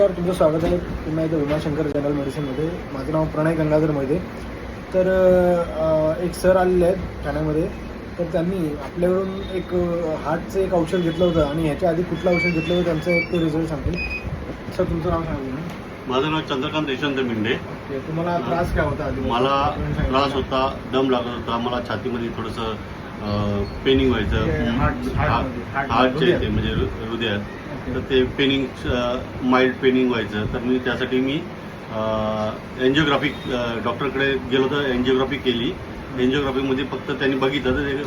नमस्कार तुमचं स्वागत आहे. पुन्हा एकदा भीमाशंकर जनरल मेडिसिनमध्ये माझं नाव प्रणय गंगाधर मोहिते. तर एक सर आलेले आहेत ठाण्यामध्ये. तर त्यांनी आपल्याकडून एक हार्टचं एक औषध घेतलं होतं आणि ह्याच्या आधी कुठलं औषध घेतलं होतं त्यांचं ते रिझल्ट सांगतील. सर तुमचं नाव सांगा तुम्ही. माझं नाव चंद्रकांत यशवंत मिंडे. तुम्हाला त्रास काय होता आधी? मला. त्रास होता दम लागत होता मला छातीमध्ये थोडंसं पेनिंग व्हायचं. हार्टचे हृदयात. ते म्हणजे हृदयात. तर ते पेनिंग माइल्ड पेनिंग व्हायचं. तर मी त्यासाठी मी एन्जिओग्राफी डॉक्टरकडे गेलो तर एन्जिओग्राफी केली. एन्जिओग्राफीमध्ये फक्त त्यांनी बघितलं तर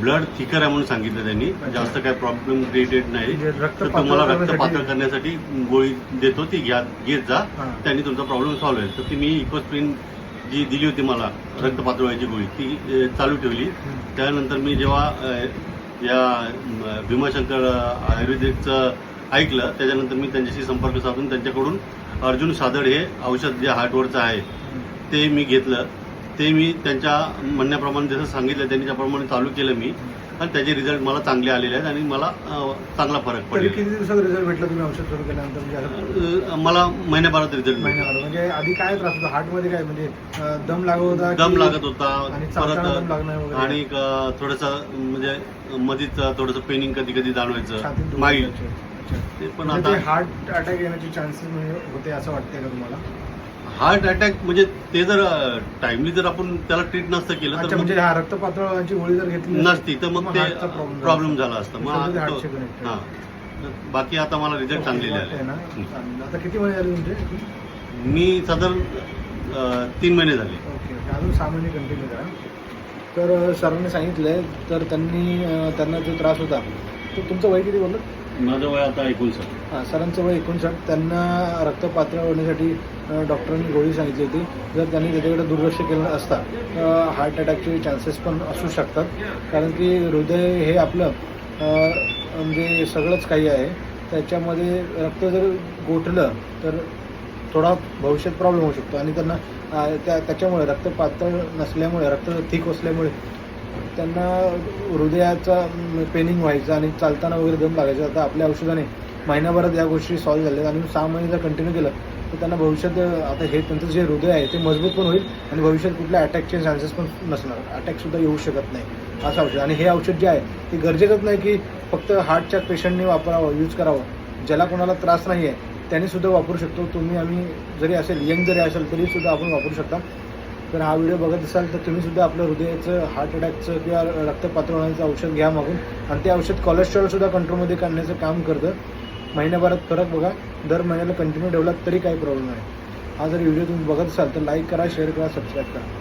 ब्लड थिकर आहे म्हणून सांगितलं त्यांनी. जास्त काय प्रॉब्लेम क्रिएटेड नाही. म्हणजे तर तुम्हाला रक्त करण्यासाठी- पातळ करण्यासाठी गोळी देतो ती घ्या घेत जा. त्यांनी तुमचा प्रॉब्लेम सॉल्व्ह होईल. तर ती मी इकोस्प्रिन जी दिली होती मला रक्त पातळवायची गोळी ती चालू ठेवली. त्यानंतर मी जेव्हा या भीमाशंकर आयुर्वेदिकचं ऐकलं त्याच्यानंतर मी त्यांच्याशी संपर्क साधून त्यांच्याकडून अर्जुन सादड हे औषध जे हार्टवरचं आहे ते मी घेतलं. ते मी त्यांच्या म्हणण्याप्रमाणे जसं सांगितलं त्यांनी त्याप्रमाणे चालू केलं मी. आणि त्याचे रिझल्ट मला चांगले आलेले आहेत आणि मला चांगला फरक पडला. किती दिवसात रिझल्ट भेटला तुम्ही औषध सुरू केल्यानंतर? म्हणजे असं मला महिन्याभरात रिझल्ट महिन्याभर म्हणजे आधी काय त्रास होता? हार्टमध्ये काय? म्हणजे अं, दम लागत होता दम की- लागत होता आणि चालताना दम लागणं परत वगैरे? आणि थोडस म्हणजे मधीच थोडंसं पेनिंग कधी कधी छातीत जाणवायचं दुखत माइल्ड. होतं. अच्छा. ते पण म्हणजे ते आता हार्ट अटॅक येण्याचे चान्सेस होते असं वाटतंय का तुम्हाला? हार्ट अटॅक म्हणजे ते जर टाइमली जर आपण त्याला ट्रीट नसतं केलं अच्छा तर म्हणजे हा रक्त पातळाची गोळी जर घेतली नसती तर मग ते problem प्रॉब्लेम झाला असता. मग connected. हा. बाकी आता मला रिझल्ट चांगलेले ना. आले. आता किती महिने झाले तुमचे? मी साधारण अं, तीन महिने झाले. Okay okay. अजून सहा महिने कंटिन्यू करा. तर अं, सरांनी सांगितलंय तर त्यांनी अं, त्यांना जो त्रास होता तो तुमचं वय किती बोललं? माझं वय आता एकोणसाठ. हां सरांचं वय एकोणसाठ. त्यांना रक्त पातळ होण्यासाठी डॉक्टरांनी गोळी सांगितली होती. जर त्यांनी त्याच्याकडे दुर्लक्ष केलं असता हार्ट अटॅकचे चान्सेस पण असू शकतात. कारण की हृदय हे आपलं म्हणजे सगळंच काही आहे. त्याच्यामध्ये रक्त जर गोठलं तर थोडा भविष्यात प्रॉब्लेम होऊ शकतो. आणि त्यांना त्या त्याच्यामुळे रक्त पातळ नसल्यामुळे रक्त थिक असल्यामुळे त्यांना हृदयाचा पेनिंग व्हायचं आणि चालताना वगैरे दम लागायचा. आता आपल्या औषधाने महिन्याभरात या गोष्टी सॉल्व्ह झाल्या आणि सहा महिने जर कंटिन्यू केलं तर त्यांना भविष्यात आता हे त्यांचं जे हृदय आहे ते मजबूत पण होईल आणि भविष्यात कुठल्या अटॅकचे चान्सेस पण नसणार. अटॅकसुद्धा येऊ शकत नाही. असं औषध. आणि हे औषध जे आहे ते गरजेचंच नाही की फक्त हार्टच्या पेशंटने वापरावं यूज करावं. ज्याला कोणाला त्रास नाही आहे त्यांनी सुद्धा वापरू शकतो. तुम्ही आम्ही जरी असेल यंग जरी असेल तरी सुद्धा आपण वापरू शकता. तर हा व्हिडिओ बघत असाल तर तुम्ही सुद्धा आपलं हृदयाचं हार्ट अटॅकचं किंवा रक्त होण्याचं औषध घ्या मागून. आणि ते औषध कोलेस्ट्रॉलसुद्धा कंट्रोलमध्ये काढण्याचं काम करतं. महिन्याभरात फरक बघा. दर महिन्याला कंटिन्यू ठेवलात तरी काही प्रॉब्लेम नाही. हा जर व्हिडिओ तुम्ही बघत असाल तर लाईक करा शेअर करा सबस्क्राईब करा.